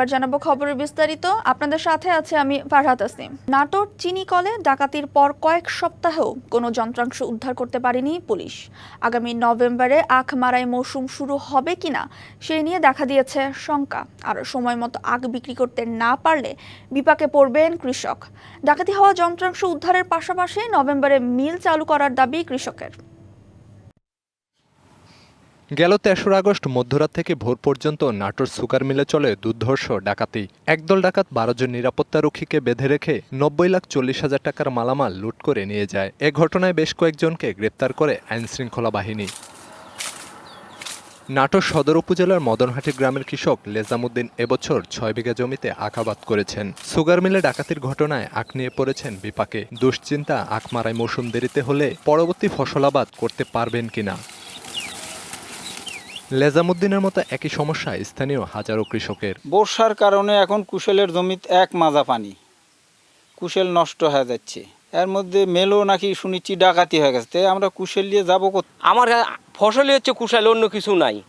এবার জানাব খবরের বিস্তারিত। আপনাদের সাথে আছে আমি ফারহাত আসনিম নাটোর চিনি কলে ডাকাতির পর কয়েক সপ্তাহেও কোনো যন্ত্রাংশ উদ্ধার করতে পারেনি পুলিশ। আগামী নভেম্বরে আখ মারাই মৌসুম শুরু হবে কিনা সেই নিয়ে দেখা দিয়েছে শঙ্কা। আর সময় মতো আখ বিক্রি করতে না পারলে বিপাকে পড়বেন কৃষক। ডাকাতি হওয়া যন্ত্রাংশ উদ্ধারের পাশাপাশি নভেম্বরে মিল চালু করার দাবি কৃষকের। গেল তেসরা আগস্ট মধ্যরাত থেকে ভোর পর্যন্ত নাটোর সুগার মিলে চলে দুর্ধর্ষ ডাকাতি। একদল ডাকাত বারো জন নিরাপত্তারক্ষীকে বেঁধে রেখে নব্বই লাখ চল্লিশ হাজার টাকার মালামাল লুট করে নিয়ে যায়। এ ঘটনায় বেশ কয়েকজনকে গ্রেপ্তার করে আইনশৃঙ্খলা বাহিনী। নাটোর সদর উপজেলার মদনহাটি গ্রামের কৃষক লেজামুদ্দিন এবছর ছয় বিঘা জমিতে আখাবাদ করেছেন। সুগার মিলে ডাকাতির ঘটনায় আখ নিয়ে পড়েছেন বিপাকে। দুশ্চিন্তা, আখ মারাই মৌসুম দেরিতে হলে পরবর্তী ফসলাবাদ করতে পারবেন কিনা? লেজামুদ্দিনের মতো একই সমস্যা স্থানীয় হাজারো কৃষকের। বর্ষার কারণে এখন কুশেলের জমিতে এক মাজা পানি। কুশেল নষ্ট হয়ে যাচ্ছে। এর মধ্যে মেলো নাকি শুনেছি ডাকাতি হয়ে গেছে। তাই আমরা কুশেল নিয়ে যাব? আমার ফসলই হচ্ছে কুশাল অন্য কিছু নাই।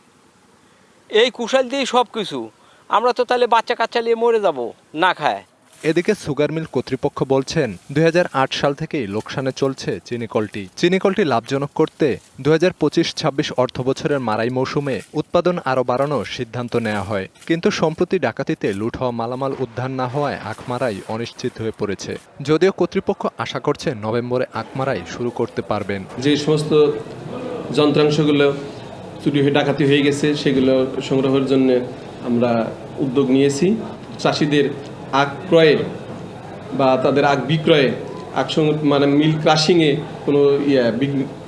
এই কুশাল দিয়েই সব কিছু আমরা তো তাহলে বাচ্চা কাচ্চা নিয়ে মরে যাব না খায়। এদিকে সুগার মিল কর্তৃপক্ষ বলছেন দু হাজার আট সাল থেকেই লোকসানে চলছে চিনিকলটি চিনিকলটি লাভজনক করতে দু হাজার পঁচিশ ছাব্বিশ অর্থ বছরের মারাই মৌসুমে উৎপাদন আরও বাড়ানোর সিদ্ধান্ত নেওয়া হয়। কিন্তু সম্প্রতি ডাকাতিতে লুট হওয়া মালামাল উদ্ধার না হওয়ায় আখমারাই অনিশ্চিত হয়ে পড়েছে। যদিও কর্তৃপক্ষ আশা করছে নভেম্বরে আখমারাই শুরু করতে পারবেন। যে সমস্ত যন্ত্রাংশগুলো চুরি হয়ে ডাকাতি হয়ে গেছে, সেগুলো সংগ্রহের জন্য আমরা উদ্যোগ নিয়েছি। চাষিদের আখ ক্রয়ে বা তাদের আখ বিক্রয়ে আখ মানে মিল ক্রাশিংয়ে কোনো ইয়ে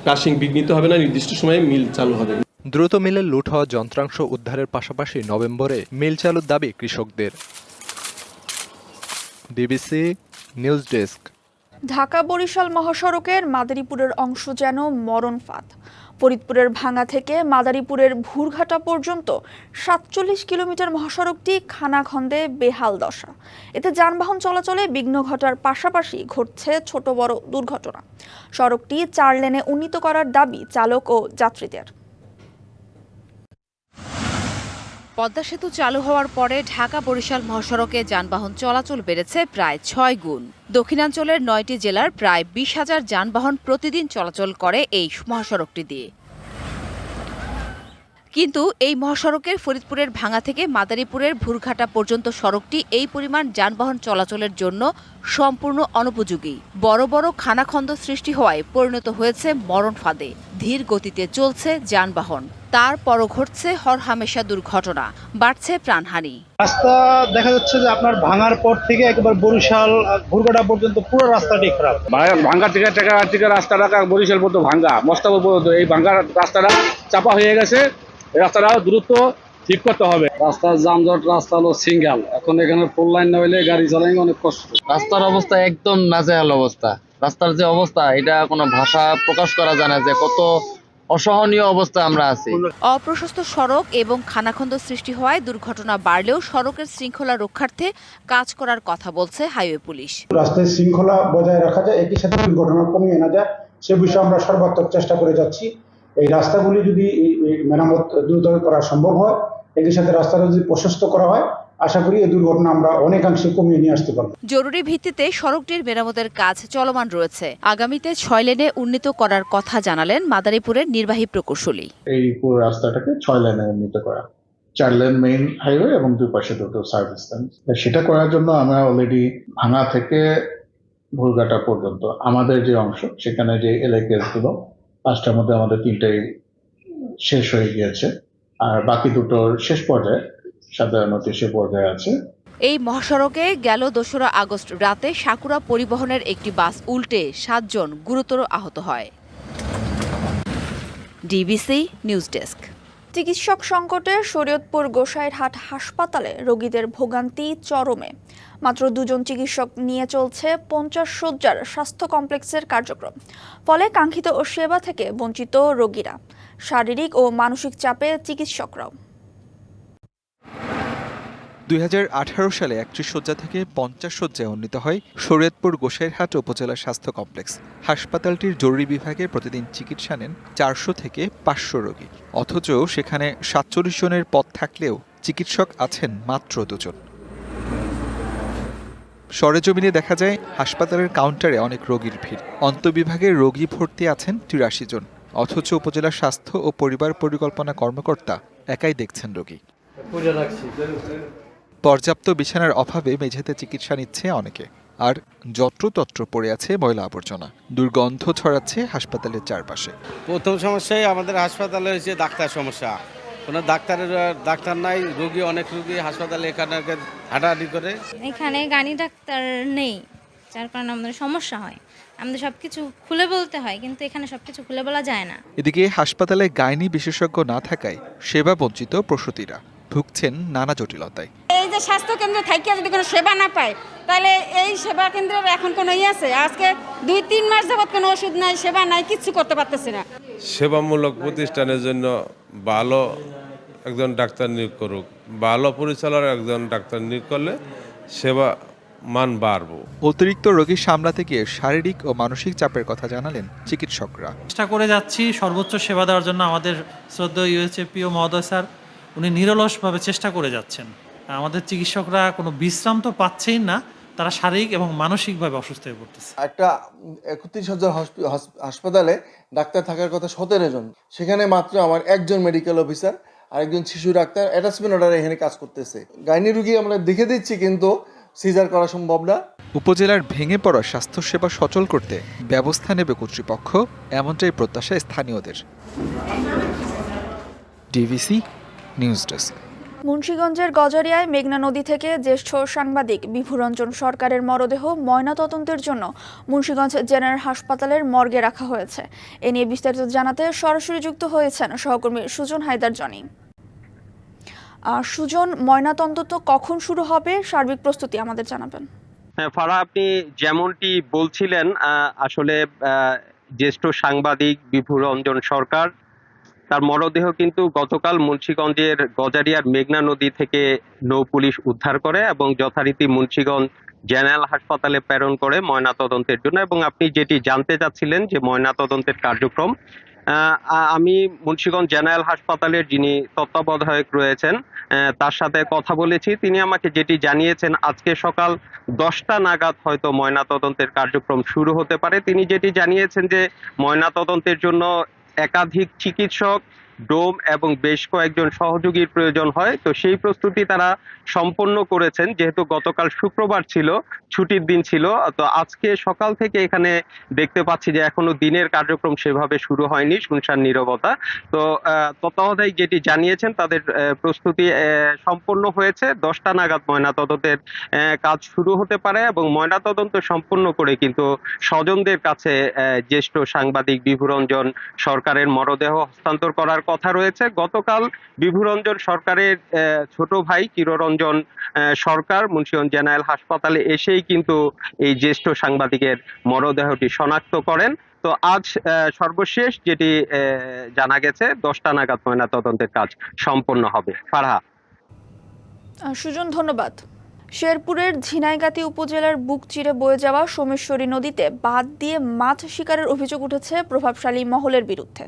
ক্রাশিং বিঘ্নিত হবে না নির্দিষ্ট সময়ে মিল চালু হবে। দ্রুত মিলের লুট হওয়া যন্ত্রাংশ উদ্ধারের পাশাপাশি নভেম্বরে মিল চালুর দাবি কৃষকদের। DBC news desk. Dhaka Barishal মহাসড়কের মাদারীপুরের অংশ যেন মরণ ফাঁদ ফরিদপুরের ভাঙা থেকে মাদারীপুরের ভুরঘাটা পর্যন্ত সাতচল্লিশ কিলোমিটার মহাসড়কটি খানাখন্দে বেহাল দশা। এতে যানবাহন চলাচলে বিঘ্ন ঘটার পাশাপাশি ঘটছে ছোট বড় দুর্ঘটনা। সড়কটি চার লেনে উন্নীত করার দাবি চালক ও যাত্রীদের। পদ্মা সেতু চালু হওয়ার পরে ঢাকা বরিশাল মহাসড়কে যানবাহন চলাচল বেড়েছে প্রায় ছয় গুণ। দক্ষিণাঞ্চলের নয়টি জেলার প্রায় বিশ হাজার যানবাহন প্রতিদিন চলাচল করে এই মহাসড়কটি দিয়ে। কিন্তু এই মহাসড়কের ফরিদপুরের ভাঙা থেকে মাদারীপুরের ভুরঘাটা পর্যন্ত সড়কটি এই পরিমাণ যানবাহন চলাচলের জন্য সম্পূর্ণ অনুপযোগী। বড় বড় খানাখন্দ সৃষ্টি হওয়ায় পরিণত হয়েছে মরণ ফাঁদে। ধীর গতিতে চলছে যানবাহন। তারপরও ঘটছে হরহামেশা দুর্ঘটনা। বাড়ছে প্রাণহানি। রাস্তা দেখা যাচ্ছে যে আপনার ভাঙার পর থেকে একবার বরিশাল ভুরগাটা পর্যন্ত পুরো রাস্তাটি খারাপ। ভাঙা- ভাঙ্গা থেকে টাকা থেকে রাস্তাটা বরিশাল পর্যন্ত ভাঙ্গা মস্তাবর পর্যন্ত এই ভাঙ্গা রাস্তাটা চাপা হয়ে গেছে। রাস্তাটা দ্রুত ঠিক করতে হবে। রাস্তার যানজট রাস্তা হলো সিঙ্গেল। এখন এখানে ফোর লাইন না হলে গাড়ি চালাই অনেক কষ্ট। রাস্তার অবস্থা একদম নাজেহাল অবস্থা। রাস্তার যে অবস্থা এটা কোনো ভাষা প্রকাশ করা যায় না যে কত অসহনীয় অবস্থায় আমরা আছি। অপ্রশস্ত সড়ক এবং খানাখন্দ সৃষ্টি হওয়ায় দুর্ঘটনা বাড়লেও সড়কের শৃঙ্খলা রক্ষার্থে কাজ করার কথা বলছে হাইওয়ে পুলিশ। রাস্তায় শৃঙ্খলা বজায় রাখা যায় একই সাথে দুর্ঘটনা কমিয়ে আনা যায় সে বিষয়ে আমরা সর্বাত্মক চেষ্টা করে যাচ্ছি। এই রাস্তাগুলি যদি মেরামত দ্রুত করা সম্ভব হয় একই সাথে রাস্তাটা যদি প্রশস্ত করা হয় আশা করি এই দুর্ঘটনা আমরা অনেকাংশে কমিয়ে নিয়ে আসতে পারব। জরুরি ভিত্তিতে সড়কটির মেরামতের কাজ চলমান রয়েছে। আগামীতে ছয় লেনে উন্নীত করার কথা জানালেন মাদারীপুরের নির্বাহী প্রকৌশলী। এই পুরো রাস্তাটাকে ছয় লেনে উন্নীত করা। চার লেন মেইন হাইওয়ে এবং দুই পাশে দুটো সার্ভিস লেন সেটা করার জন্য আমরা অলরেডি ভাঙা থেকে ভুলঘাটা পর্যন্ত আমাদের যে অংশ সেখানে যে এলাকেসগুলো পাঁচটার মধ্যে আমাদের তিনটাই শেষ হয়ে গিয়েছে। আর বাকি দুটোর শেষ পর্যায়ে সাধারণত সে পর্যায়ে আছে। এই মহাসড়কে গেল দোসরা আগস্ট রাতে সাকুরা পরিবহনের একটি বাস উল্টে সাতজন গুরুতর আহত হয়। DBC news desk. চিকিৎসক সংকটে শরীয়তপুর গোসাইরহাট হাসপাতালে রোগীদের ভোগান্তি চরমে। মাত্র দুজন চিকিৎসক নিয়ে চলছে পঞ্চাশ শয্যার স্বাস্থ্য কমপ্লেক্সের কার্যক্রম। ফলে কাঙ্ক্ষিত ও সেবা থেকে বঞ্চিত রোগীরা। শারীরিক ও মানসিক চাপে চিকিৎসকরাও। দুই হাজার আঠারো সালে একত্রিশ শয্যা থেকে পঞ্চাশ শয্যায় উন্নীত হয় শরীয়তপুর গোসাইরহাট উপজেলা স্বাস্থ্য কমপ্লেক্স। হাসপাতালটির জরুরি বিভাগে প্রতিদিন চিকিৎসা নেন চারশো থেকে পাঁচশো রোগী। অথচ সেখানে সাতচল্লিশ জনের পদ থাকলেও চিকিৎসক আছেন মাত্র দুজন। সরেজমিনে দেখা যায়, হাসপাতালের কাউন্টারে অনেক রোগীর ভিড়। অন্তবিভাগের রোগী ভর্তি আছেন তিরাশি জন। অথচ উপজেলা স্বাস্থ্য ও পরিবার পরিকল্পনা কর্মকর্তা একাই দেখছেন রোগী। পর্যাপ্ত বিছানার অভাবে মেঝেতে চিকিৎসা নিচ্ছে অনেকে। আর যত্রতত্র পড়ে আছে ময়লা আবর্জনা। দুর্গন্ধ ছড়াচ্ছে হাসপাতালের চারপাশে। প্রথম সমস্যাই আমাদের হাসপাতালে হচ্ছে ডাক্তার সমস্যা। কোনো ডাক্তারের ডাক্তার নাই রোগী অনেক রোগী হাসপাতালে এখানে হাঁটাহাঁটি করে। এখানে গানি ডাক্তার নেই যার কারণে আমাদের সমস্যা হয়। আমাদের সব কিছু খুলে বলতে হয় কিন্তু এখানে সব কিছু খুলে বলা যায় না। এদিকে হাসপাতালে গাইনি বিশেষজ্ঞ না থাকায় সেবা বঞ্চিত প্রসূতিরা। ভুগছেন নানা জটিলতায়। যে স্বাস্থ্য কেন্দ্রে থাকিয়া যদি কোনো সেবা না পায় তাহলে এই সেবা কেন্দ্রের এখন কোনো ইয়ে আছে? আজকে দুই তিন মাস যাবত কোনো ওষুধ নাই সেবা নাই কিচ্ছু করতে পারতেছে না। সেবামূলক প্রতিষ্ঠানের জন্য ভালো একজন ডাক্তার নিয়োগ করুক ভালো পরিচালনার একজন ডাক্তার নিয়োগ করলে সেবা মান বাড়বো। অতিরিক্ত রোগী সামলাতে গিয়ে শারীরিক ও মানসিক চাপের কথা জানালেন চিকিৎসকরা। চেষ্টা করে যাচ্ছি সর্বোচ্চ সেবা দেওয়ার জন্য আমাদের শ্রদ্ধেয় ইউএসএপিও মহোদয় স্যার উনি নিরলসভাবে চেষ্টা করে যাচ্ছেন। আমাদের চিকিৎসকরা কোনো বিশ্রাম তো পাচ্ছেই না তারা শারীরিক এবং মানসিকভাবে অসুস্থ হয়ে পড়তেছে। একটা একত্রিশ হাজার হাসপাতালে ডাক্তার থাকার কথা সতেরো জন। সেখানে মাত্র আমার একজন মেডিকেল অফিসার আর একজন শিশু ডাক্তার অ্যাটাচমেন্ট অর্ডারে এখানে কাজ করতেছে। গাইনি রুগী আমরা দেখে দিচ্ছি কিন্তু সিজার করা সম্ভব না। উপজেলার ভেঙে পড়া স্বাস্থ্যসেবা সচল করতে ব্যবস্থা নেবে কর্তৃপক্ষ এমনটাই প্রত্যাশা স্থানীয়দের। DBC news desk. মুন্সীগঞ্জের গজারিয়ায় মেঘনা নদী থেকে জ্যেষ্ঠ সাংবাদিক বিভুরঞ্জন সরকারের মরদেহ ময়নাতদন্তের জন্য মুন্সীগঞ্জ জেনারেল হাসপাতালের মর্গে রাখা হয়েছে। এ নিয়ে বিস্তারিত জানাতে সরাসরি যুক্ত হয়েছেন সহকর্মী সুজন হায়দার জনি। সুজন, ময়নাতদন্ত কখন শুরু হবে? সার্বিক প্রস্তুতি আমাদের জানাবেন। হ্যাঁ ফারা আপনি যেমনটি বলছিলেন আসলে জ্যেষ্ঠ সাংবাদিক বিভুরঞ্জন সরকার তার মরদেহ কিন্তু গতকাল মুন্সিগঞ্জের গজারিয়ার মেঘনা নদী থেকে নৌ পুলিশ উদ্ধার করে এবং যথারীতি মুন্সিগঞ্জ জেনারেল হাসপাতালে প্রেরণ করে ময়নাতদন্তের জন্য। এবং আপনি যেটি জানতে চাচ্ছিলেন যে ময়নাতদন্তের কার্যক্রম আমি মুন্সিগঞ্জ জেনারেল হাসপাতালের যিনি তত্ত্বাবধায়ক রয়েছেন তার সাথে কথা বলেছি। তিনি আমাকে যেটি জানিয়েছেন, আজকে সকাল দশটা নাগাদ হয়তো ময়নাতদন্তের কার্যক্রম শুরু হতে পারে। তিনি যেটি জানিয়েছেন যে ময়নাতদন্তের জন্য একাধিক চিকিৎসক ডোম এবং বেশ কয়েকজন সহযোগীর প্রয়োজন হয়। তো সেই প্রস্তুতি তারা সম্পন্ন করেছেন। যেহেতু গতকাল শুক্রবার ছিল, ছুটির দিন ছিল, তো আজকে সকাল থেকে এখানে দেখতে পাচ্ছি যে এখনও দিনের কার্যক্রম সেভাবে শুরু হয়নি, শুনশান নীরবতা। তো তত্ত্বাবধায়ক যেটি জানিয়েছেন, তাদের প্রস্তুতি সম্পন্ন হয়েছে। দশটা নাগাদ ময়নাতদন্তের কাজ শুরু হতে পারে এবং ময়নাতদন্ত সম্পন্ন করে কিন্তু স্বজনদের কাছে জ্যেষ্ঠ সাংবাদিক বিভুরঞ্জন সরকারের মরদেহ হস্তান্তর করার কথা রয়েছে। গতকাল বিভুরঞ্জন সরকারের ছোট ভাই চিররঞ্জন সরকার মুন্সিগঞ্জ জেনারেল হাসপাতালে এসেই কিন্তু এই জ্যেষ্ঠ সাংবাদিকের মরদেহটি শনাক্ত করেন। তো আজ সর্বশেষ যেটি জানা গেছে, দশটা নাগাদ ময়নাতদন্তের কাজ সম্পন্ন হবে। ফারহা সুজন, ধন্যবাদ। শেরপুরের ঝিনাইগাতি উপজেলার বুক চিরে বয়ে যাওয়া সোমেশ্বরী নদীতে বাদ দিয়ে মাছ শিকারের অভিযোগ উঠেছে প্রভাবশালী মহলের বিরুদ্ধে।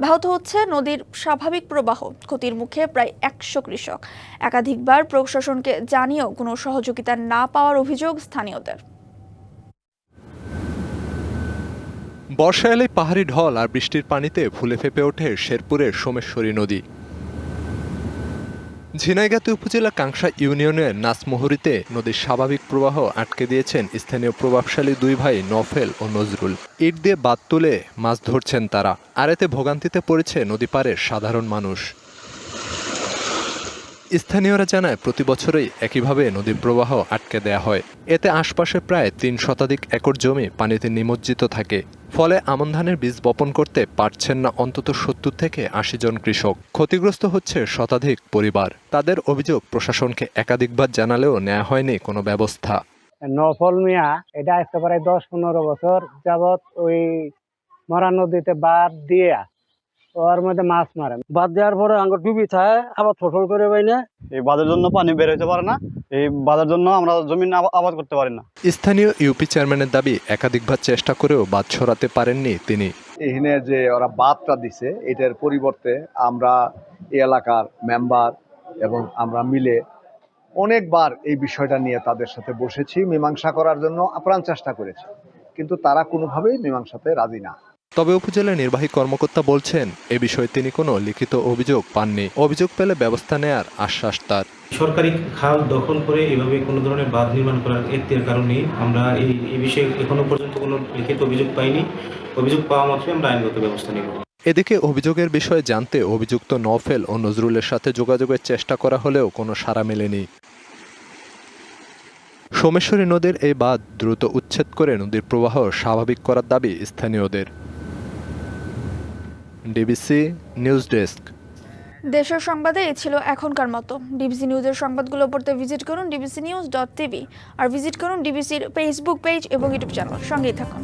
ব্যাহত হচ্ছে নদীর স্বাভাবিক প্রবাহ, ক্ষতির মুখে প্রায় একশো কৃষক। একাধিকবার প্রশাসনকে জানিয়েও কোনো সহযোগিতা না পাওয়ার অভিযোগ স্থানীয়দের। বর্ষা এলে পাহাড়ি ঢল আর বৃষ্টির পানিতে ফুলে ফেপে ওঠে শেরপুরের সোমেশ্বরী নদী। ঝিনাইগাতি উপজেলা কাংসা ইউনিয়নের নাচমোহরিতে নদীর স্বাভাবিক প্রবাহ আটকে দিয়েছেন স্থানীয় প্রভাবশালী দুই ভাই নফেল ও নজরুল। ইট দিয়ে বাদ তুলে মাছ ধরছেন তারা। আর এতে ভোগান্তিতে পড়েছে নদী পাড়ের সাধারণ মানুষ। স্থানীয়রা জানায়, প্রতি বছরই একইভাবে নদীর প্রবাহ আটকে দেয়া হয়। এতে আশপাশে প্রায় তিন শতাধিক একর জমি পানিতে নিমজ্জিত থাকে। ফলে আমন ধানের বীজ বপন করতে পারছেন না অন্তত সত্তর থেকে আশি জন কৃষক। ক্ষতিগ্রস্ত হচ্ছে শতাধিক পরিবার। তাদের অভিযোগ প্রশাসনকে একাধিকবার জানালেও নেওয়া হয়নি কোনো ব্যবস্থা। নফল মিয়া এটা আজকে প্রায় দশ পনেরো বছর যাবৎ ওই মরা নদীতে বাদ দিয়ে ওর মধ্যে মাছ মারে বাদ দেওয়ার পরে আঙ্গুর ডুবি থাকে আবার ফসল করে পাই না এই বাদের জন্য পানি বের হইতে পারে না। এই বাঁধের জন্য আমরা জমি আবা- আবাদ করতে পারি না। স্থানীয় ইউপি চেয়ারম্যানের দাবি একাধিকবার চেষ্টা করেও বাদ ছড়াতে পারেননি তিনি। এখানে যে ওরা বাদটা দিছে এটার পরিবর্তে আমরা এই এলাকার মেম্বার এবং আমরা মিলে অনেকবার এই বিষয়টা নিয়ে তাদের সাথে বসেছি মীমাংসা করার জন্য আপ্রাণ চেষ্টা করেছি। কিন্তু তারা কোনোভাবেই মীমাংসাতে রাজি না। তবে উপজেলা নির্বাহী কর্মকর্তা বলছেন এ বিষয়ে তিনি কোনো লিখিত অভিযোগ পাননি। অভিযোগ পেলে ব্যবস্থা নেয়ার আশ্বাস তার। সরকারি খাল দখল করে এভাবে কোনো ধরনের বাঁধ নির্মাণ করার এর কারণে আমরা এই এই বিষয়ে এখনও পর্যন্ত কোনো লিখিত অভিযোগ পাইনি। অভিযোগ পাওয়া মাত্রই আমরা আইনগত ব্যবস্থা নেব। এদিকে অভিযোগের বিষয়ে জানতে অভিযুক্ত নফেল ও নজরুলের সাথে যোগাযোগের চেষ্টা করা হলেও কোনো সাড়া মেলেনি। সোমেশ্বরী নদীর এই বাঁধ দ্রুত উচ্ছেদ করে নদীর প্রবাহ স্বাভাবিক করার দাবি স্থানীয়দের। DBC news desk. দেশের সংবাদে এ ছিল এখনকার মতো। ডিবিসি নিউজের সংবাদগুলো পড়তে ভিজিট করুন ডিবিসি নিউজ ডট টিভি। আর ভিজিট করুন ডিবিসির ফেসবুক পেজ এবং ইউটিউব চ্যানেল সঙ্গেই থাকুন।